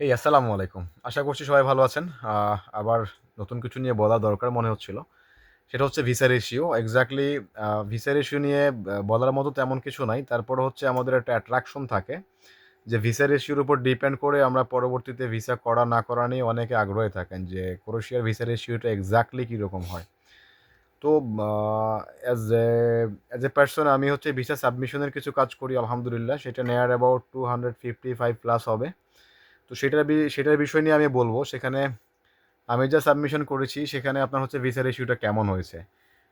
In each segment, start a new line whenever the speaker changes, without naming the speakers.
এই, আসসালামু আলাইকুম। আশা করছি সবাই ভালো আছেন। আবার নতুন কিছু নিয়ে বলা দরকার মনে হচ্ছিল। সেটা হচ্ছে visa ratio exactly visa ratio নিয়ে বলার মতো তেমন কিছু নাই। তারপরে হচ্ছে আমাদের একটা অ্যাট্রাকশন থাকে, যে ভিসা রেশিওর উপর ডিপেন্ড করে আমরা পরবর্তীতে ভিসা করা না করা নিয়ে অনেকে আগ্রহে থাকেন, যে ক্রোয়েশিয়ার ভিসা রেশিওটা এক্স্যাক্টলি কীরকম হয়। তো as a as a person আমি হচ্ছে ভিসা সাবমিশনের কিছু কাজ করি, আলহামদুলিল্লাহ। সেটা নেয়ার about two hundred fifty five plus হবে। তো সেটার সেটার বিষয় নিয়ে আমি বলব। সেখানে আমি যা সাবমিশন করেছি, সেখানে আপনার হচ্ছে ভিসার ইস্যুটা কেমন হয়েছে?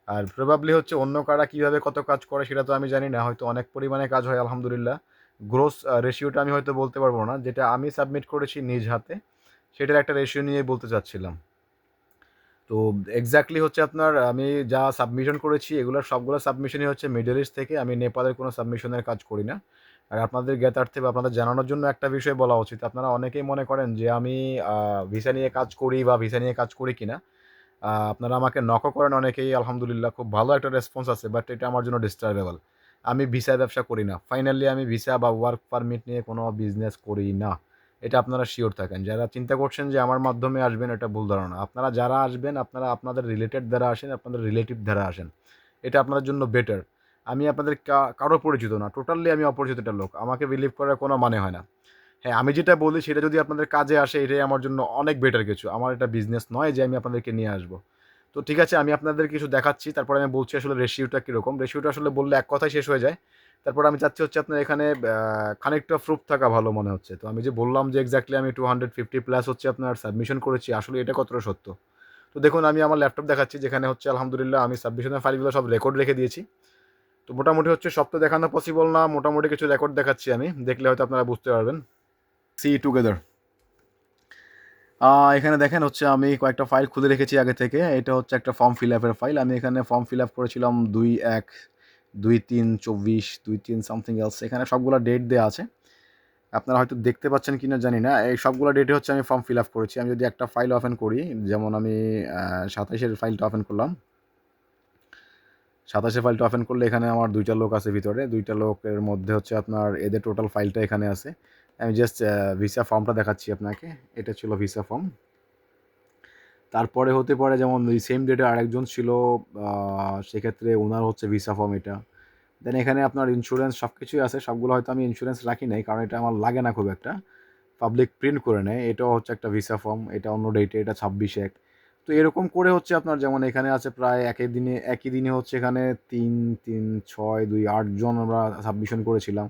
আর প্রবাবলি হচ্ছে অন্য কারা কীভাবে কত কাজ করে সেটা তো আমি জানি না, হয়তো অনেক পরিমাণে কাজ হয়, আলহামদুলিল্লাহ। গ্রোস রেশিওটা আমি হয়তো বলতে পারব না। যেটা আমি সাবমিট করেছি নিজ হাতে, সেটার একটা রেশিও নিয়ে বলতে চাচ্ছিলাম। তো এক্স্যাক্টলি হচ্ছে আপনার, আমি যা সাবমিশন করেছি, এগুলোর সবগুলো সাবমিশনই হচ্ছে মিডল ইস্ট থেকে। আমি নেপালের কোনো সাবমিশনের কাজ করি না। আর আপনাদের জ্ঞাতার্থে বা আপনাদের জানানোর জন্য একটা বিষয় বলা উচিত। আপনারা অনেকেই মনে করেন যে আমি ভিসা নিয়ে কাজ করি বা ভিসা নিয়ে কাজ করি কিনা। আপনারা আমাকে নকও করেন অনেকেই, আলহামদুলিল্লাহ খুব ভালো একটা রেসপন্স আছে বাট এটা আমার জন্য ডিস্টার্বেবল আমি ভিসা ব্যবসা করি না। ফাইনালি আমি ভিসা বা ওয়ার্ক পারমিট নিয়ে কোনো বিজনেস করি না। এটা আপনারা শিওর থাকেন। যারা চিন্তা করছেন যে আমার মাধ্যমে আসবেন, এটা ভুল ধারণা। আপনারা যারা আসবেন, আপনারা আপনাদের রিলেটেড দ্বারা আসেন, আপনাদের রিলেটিভ দ্বারা আসেন। এটা আপনাদের জন্য বেটার আমি আপনাদের কারও পরিচিত না টোটালি আমি অপরিচিত একটা লোক, আমাকে বিলিভ করার কোনো মানে হয় না। হ্যাঁ আমি যেটা বলি সেটা যদি আপনাদের কাজে আসে, এটাই আমার জন্য অনেক বেটার কিছু। আমার এটা বিজনেস নয় যে আমি আপনাদেরকে নিয়ে আসব। তো ঠিক আছে, আমি আপনাদের কিছু দেখাচ্ছি, তারপরে আমি বলছি আসলে রেশিওটা কীরকম। রেশিওটা আসলে বললে এক কথায় শেষ হয়ে যায়। তারপর আমি চাচ্ছি হচ্ছে আপনার এখানে খানিকটা প্রুফ থাকা ভালো মনে হচ্ছে। তো আমি যে বললাম যে এক্স্যাক্টলি আমি টু হান্ড্রেড ফিফটি প্লাস হচ্ছে আপনার সাবমিশন করেছি, আসলে এটা কতটা সত্য? তো দেখুন, আমি আমার ল্যাপটপ দেখাচ্ছি, যেখানে হচ্ছে আলহামদুলিল্লাহ আমি সাবমিশনের ফাইলগুলো সব রেকর্ড রেখে দিয়েছি। তো মোটামুটি হচ্ছে সব তো দেখানো পসিবল না, মোটামুটি কিছু রেকর্ড দেখাচ্ছি আমি। দেখলে হয়তো আপনারা বুঝতে পারবেন। সি টুগেদার এখানে দেখেন হচ্ছে আমি কয়েকটা ফাইল খুলে রেখেছি আগে থেকে। এটা হচ্ছে একটা ফর্ম ফিল আপের ফাইল আমি এখানে ফর্ম ফিল আপ করেছিলাম দুই এক, দুই তিন চব্বিশ, দুই তিন সামথিং এলস এখানে সবগুলো ডেট দেওয়া আছে। আপনারা হয়তো দেখতে পাচ্ছেন কি না জানি না। এই সবগুলো ডেটে হচ্ছে আমি ফর্ম ফিল আপ করেছি। আমি যদি একটা ফাইল ওপেন করি, যেমন আমি সাতাইশের ফাইলটা ওপেন করলাম। সাতাশে ফাইলটা ওপেন করলে এখানে আমার দুইটা লোক আছে ভিতরে। দুইটা লোকের মধ্যে হচ্ছে আপনার এদের টোটাল ফাইলটা এখানে আছে। আমি জাস্ট ভিসা ফর্মটা দেখাচ্ছি আপনাকে। এটা ছিল ভিসা ফর্ম তারপরে হতে পারে যেমন সেম ডেটে আরেকজন ছিল সেক্ষেত্রে ওনার হচ্ছে ভিসা ফর্ম এটা। দেন এখানে আপনার ইন্স্যুরেন্স সব কিছুই আছে। সবগুলো হয়তো আমি ইন্স্যুরেন্স রাখি নাই, কারণ এটা আমার লাগে না খুব একটা। পাবলিক প্রিন্ট করে নেয়। এটাও হচ্ছে একটা ভিসা ফর্ম এটা অন্য ডেটে এটা ছাব্বিশ এক। তো এরকম করে হচ্ছে আপনার যেমন এখানে আছে প্রায় একই দিনে একই দিনে হচ্ছে এখানে তিন তিন, ছয়, দুই আটজন আমরা সাবমিশন করেছিলাম।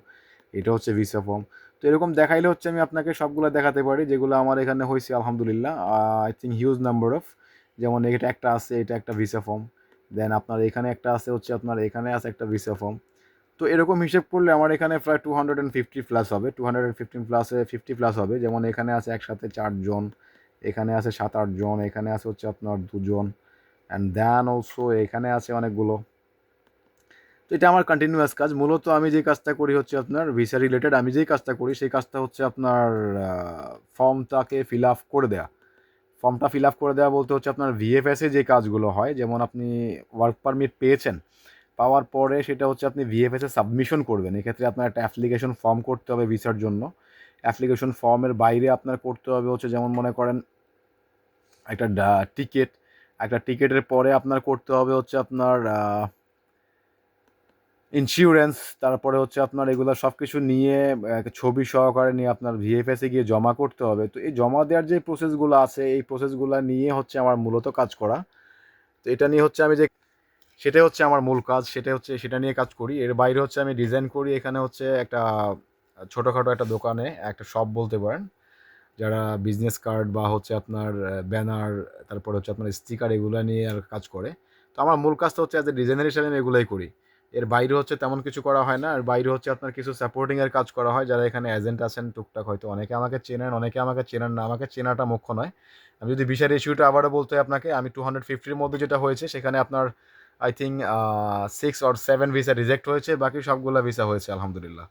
এটা হচ্ছে ভিসা ফর্ম তো এরকম দেখাইলে হচ্ছে আমি আপনাকে সবগুলো দেখাতে পারি, যেগুলো আমার এখানে হয়েছে আলহামদুলিল্লাহ। I think huge number of যেমন এটা একটা আছে, এটা একটা ভিসা ফর্ম দেন আপনার এখানে একটা আছে হচ্ছে আপনার এখানে আছে একটা ভিসা ফর্ম তো এরকম হিসেব করলে আমার এখানে প্রায় two hundred and fifty plus হবে। টু হান্ড্রেড অ্যান্ড ফিফটিন প্লাসে ফিফটি প্লাস হবে। যেমন এখানে আছে একসাথে চারজন। এখানে আছে সাত আটজন এখানে আছে হচ্ছে আপনার দুজন। অ্যান্ড দেন অলসো এখানে আছে অনেকগুলো। তো এটা আমার কন্টিনিউয়াস কাজ। মূলত আমি যে কাজটা করি হচ্ছে আপনার ভিসা রিলেটেড আমি যেই কাজটা করি সেই কাজটা হচ্ছে আপনার ফর্মটাকে ফিল আপ করে দেয়া। ফর্মটা ফিল আপ করে দেওয়া বলতে হচ্ছে আপনার ভিএফএসে যে কাজগুলো হয়, যেমন আপনি ওয়ার্ক পারমিট পেয়েছেন, পাওয়ার পরে সেটা হচ্ছে আপনি ভিএফএসে সাবমিশন করবেন। এক্ষেত্রে আপনার একটা অ্যাপ্লিকেশন ফর্ম করতে হবে ভিসার জন্য। অ্যাপ্লিকেশন ফর্মের বাইরে আপনার করতে হবে হচ্ছে যেমন মনে করেন একটা টিকিট একটা টিকিটের পরে আপনার করতে হবে হচ্ছে আপনার ইন্স্যুরেন্স তারপরে হচ্ছে আপনার এগুলো সব কিছু নিয়ে ছবি সহকারে নিয়ে আপনার ভিএফএসে গিয়ে জমা করতে হবে। তো এই জমা দেওয়ার যে প্রসেসগুলো আছে, এই প্রসেসগুলো নিয়ে হচ্ছে আমার মূলত কাজ করা। তো এটা নিয়ে হচ্ছে আমি যে, সেটাই হচ্ছে আমার মূল কাজ সেটা হচ্ছে, সেটা নিয়ে কাজ করি। এর বাইরে হচ্ছে আমি ডিজাইন করি, এখানে হচ্ছে একটা, ছোটোখাটো একটা দোকানে, একটা শপ বলতে পারেন। যারা বিজনেস কার্ড বা হচ্ছে আপনার ব্যানার তারপরে হচ্ছে আপনার স্টিকার এগুলো নিয়ে আর কাজ করে। তো আমার মূল কাজটা হচ্ছে অ্যাজ এ ডিজাইনার হিসাবে আমি এগুলোই করি। এর বাইরে হচ্ছে তেমন কিছু করা হয় না। আর বাইরে হচ্ছে আপনার কিছু সাপোর্টিংয়ের কাজ করা হয়। যারা এখানে এজেন্ট আছেন, টুকটাক হয়তো অনেকে আমাকে চেনেন, অনেকে আমাকে চেনেন না। আমাকে চেনাটা মুখ্য নয়। আমি যদি ভিসার ইস্যুটা আবারও বলতে হয় আপনাকে, আমি টু হান্ড্রেড ফিফটির মধ্যে যেটা হয়েছে, সেখানে আপনার I think six or seven visa reject হয়েছে। বাকি সবগুলো ভিসা হয়েছে, আলহামদুলিল্লাহ।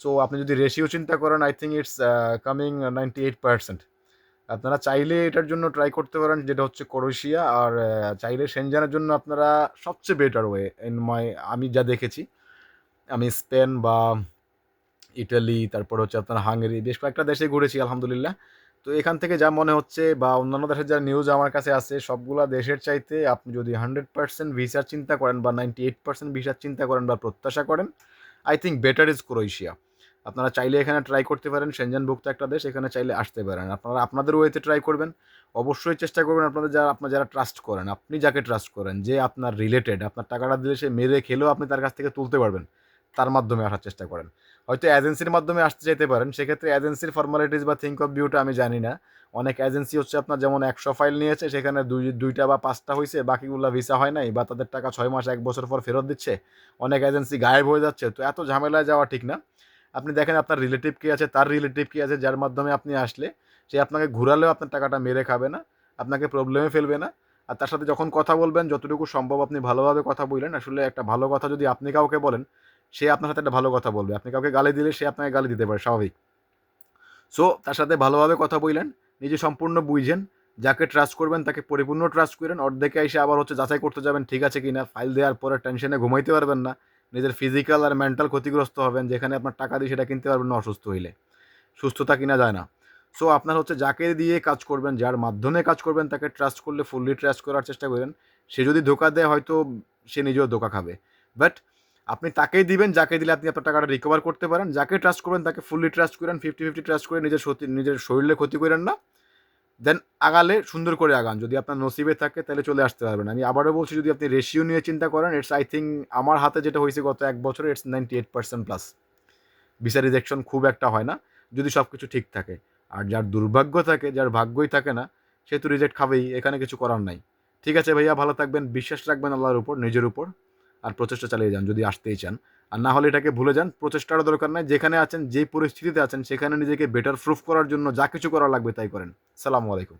সো আপনি যদি রেশিও চিন্তা করেন I think it's coming ninety eight percent আপনারা চাইলে এটার জন্য ট্রাই করতে পারেন, যেটা হচ্ছে ক্রোয়েশিয়া আর চাইলে সেনজানের জন্য আপনারা সবচেয়ে বেটার ওয়ে ইন মাই আমি যা দেখেছি। আমি স্পেন বা ইটালি তারপর হচ্ছে আপনার হাঙ্গেরি বেশ কয়েকটা দেশে ঘুরেছি, আলহামদুলিল্লাহ। তো এখান থেকে যা মনে হচ্ছে বা অন্যান্য দেশের যা নিউজ আমার কাছে আছে, সবগুলা দেশের চাইতে আপনি যদি হান্ড্রেড পার্সেন্ট ভিসার চিন্তা করেন বা নাইনটি এইট পার্সেন্ট ভিসার চিন্তা করেন বা প্রত্যাশা করেন I think better is Croatia আপনারা চাইলে এখানে ট্রাই করতে পারেন। সেনজেনভুক্ত একটা দেশ, এখানে চাইলে আসতে পারেন। আপনারা আপনাদের ওয়েতে ট্রাই করবেন। অবশ্যই চেষ্টা করবেন আপনাদের যারা, আপনার যারা ট্রাস্ট করেন, আপনি যাকে ট্রাস্ট করেন, যে আপনার রিলেটেড আপনার টাকাটা দিলে সে মেরে খেলেও আপনি তার কাছ থেকে তুলতে পারবেন। তার মাধ্যমে আসার চেষ্টা করেন। হয়তো এজেন্সির মাধ্যমে আসতে চাইতে পারেন, সেক্ষেত্রে এজেন্সির ফর্মালিটিস বা থিঙ্ক অফ ভিউটা আমি জানি না। অনেক এজেন্সি হচ্ছে আপনার যেমন একশো ফাইল নিয়েছে, সেখানে দুই, দুইটা বা পাঁচটা হয়েছে বাকিগুলো ভিসা হয় নাই বা তাদের টাকা ছয় মাস, এক বছর পর ফেরত দিচ্ছে। অনেক এজেন্সি গায়েব হয়ে যাচ্ছে। তো এত ঝামেলায় যাওয়া ঠিক না। আপনি দেখেন আপনার রিলেটিভ কী আছে, তার রিলেটিভ কী আছে, যার মাধ্যমে আপনি আসলে সে আপনাকে ঘুরালেও আপনার টাকাটা মেরে খাবে না, আপনাকে প্রবলেমে ফেলবে না। আর তার সাথে যখন কথা বলবেন, যতটুকু সম্ভব আপনি ভালোভাবে কথা বললেন। আসলে একটা ভালো কথা যদি আপনি কাউকে বলেন, সে আপনার সাথে একটা ভালো কথা বলবে। আপনি কাউকে গালি দিলে সে আপনাকে গালি দিতে পারে, স্বাভাবিক। সো তার সাথে ভালোভাবে কথা বললেন, নিজে সম্পূর্ণ বুঝেন, যাকে ট্রাস্ট করবেন তাকে পরিপূর্ণ ট্রাস্ট করেন। অর্ধেকে এসে আবার হচ্ছে যাচাই করতে যাবেন, ঠিক আছে কি না ফাইল দেওয়ার পরে টেনশনে ঘুমাইতে পারবেন না। নিজের ফিজিক্যাল আর মেন্টাল ক্ষতিগ্রস্ত হবেন, যেখানে আপনার টাকা দিয়ে সেটা কিনতে পারবেন না অসুস্থ হইলে। সুস্থতা কিনা যায় না। সো আপনার হচ্ছে যাকে দিয়ে কাজ করবেন, যার মাধ্যমে কাজ করবেন, তাকে ট্রাস্ট করলে ফুললি ট্রাস্ট করার চেষ্টা করেন। সে যদি ধোকা দেয়, হয়তো সে নিজেও ধোকা খাবে। বাট আপনি তাকেই দিবেন, যাকে দিলে আপনি আপনার টাকাটা রিকভার করতে পারেন। যাকে ট্রাস্ট করবেন, তাকে ফুললি ট্রাস্ট করেন ফিফটি ফিফটি ট্রাস্ট করে নিজের সত্যি নিজের শরীরে ক্ষতি করেন না। দেন আগালে সুন্দর করে আগান। যদি আপনার নসিবে থাকে, তাহলে চলে আসতে পারবেন। আমি আবারও বলছি, যদি আপনি রেশিও নিয়ে চিন্তা করেন ইটস আই থিঙ্ক আমার হাতে যেটা হয়েছে গত এক বছরে it's ninety eight percent plus visa rejection খুব একটা হয় না, যদি সব কিছু ঠিক থাকে। আর যার দুর্ভাগ্য থাকে, যার ভাগ্যই থাকে না, সে তো রিজেক্ট খাবেই, এখানে কিছু করার নাই। ঠিক আছে ভাইয়া, ভালো থাকবেন, বিশ্বাস রাখবেন আল্লাহর উপর, নিজের উপর, আর প্রচেষ্টা চালিয়ে যান, যদি আসতেই চান। আর না হলে এটাকে ভুলে যান। প্রচেষ্টারও দরকার নাই। যেখানে আছেন যে পরিস্থিতিতে আছেন, সেখানে নিজেকে বেটার প্রুফ করার জন্য যা কিছু করা লাগবে তাই করেন। সালামু আলাইকুম।